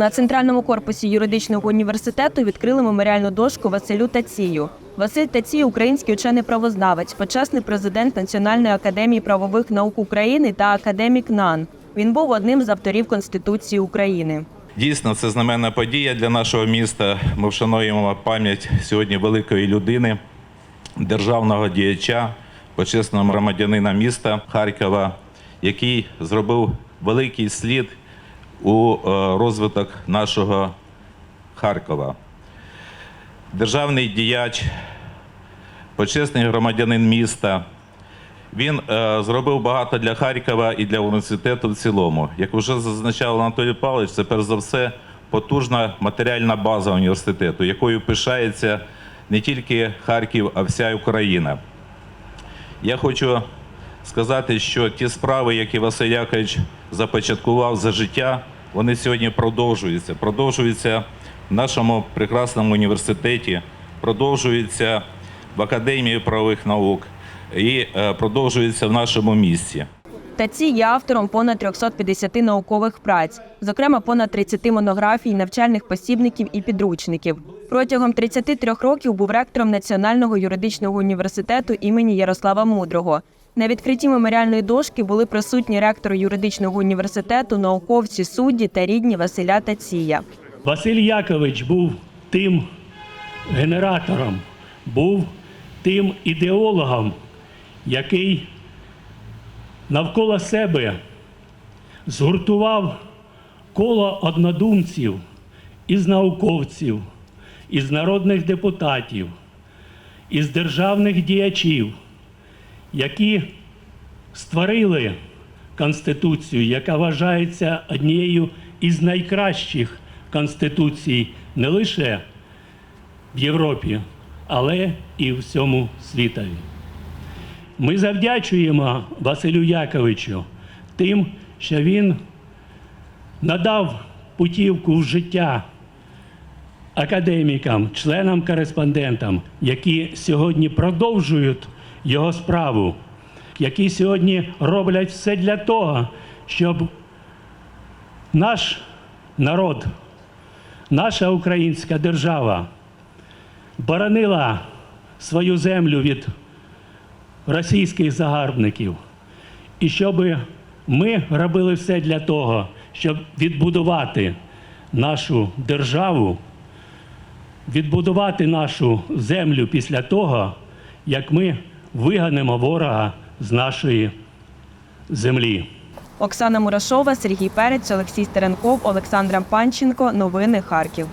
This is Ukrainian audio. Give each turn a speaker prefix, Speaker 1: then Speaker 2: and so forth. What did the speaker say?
Speaker 1: На центральному корпусі юридичного університету відкрили меморіальну дошку Василю Тацію. Василь Тацій – український учений-правознавець, почесний президент Національної академії правових наук України та академік НАН. Він був одним з авторів Конституції України.
Speaker 2: Дійсно, це знаменна подія для нашого міста. Ми вшануємо пам'ять сьогодні великої людини, державного діяча, почесного громадянина міста Харкова, який зробив великий слід у е, розвиток нашого Харкова. Державний діяч, почесний громадянин міста. Він е, зробив багато для Харкова і для університету в цілому. Як вже зазначав Анатолій Павлович, це перш за все потужна матеріальна база університету, якою пишається не тільки Харків, а вся Україна. Я хочу сказати, що ті справи, які Василь Якович започаткував за життя, вони сьогодні продовжуються. Продовжуються в нашому прекрасному університеті, продовжуються в Академії правових наук і е, продовжуються в нашому місті.
Speaker 1: Тацій є автором понад 350 наукових праць, зокрема понад 30 монографій, навчальних посібників і підручників. Протягом 33 років був ректором Національного юридичного університету імені Ярослава Мудрого. На відкритті меморіальної дошки були присутні ректор юридичного університету, науковці, судді та рідні Василя Тація.
Speaker 3: Василь Якович був тим генератором, був тим ідеологом, який навколо себе згуртував коло однодумців із науковців, із народних депутатів, із державних діячів, які створили Конституцію, яка вважається однією із найкращих конституцій не лише в Європі, але і в всьому світові. Ми завдячуємо Василю Яковичу тим, що він надав путівку в життя академікам, членам-кореспондентам, які сьогодні продовжують його справу, які сьогодні роблять все для того, щоб наш народ, наша українська держава боронила свою землю від російських загарбників, і щоб ми робили все для того, щоб відбудувати нашу державу, відбудувати нашу землю після того, як ми виганемо ворога з нашої землі.
Speaker 1: Оксана Мурашова, Сергій Перець, Олексій Стеренков, Олександра Панченко. Новини Харків.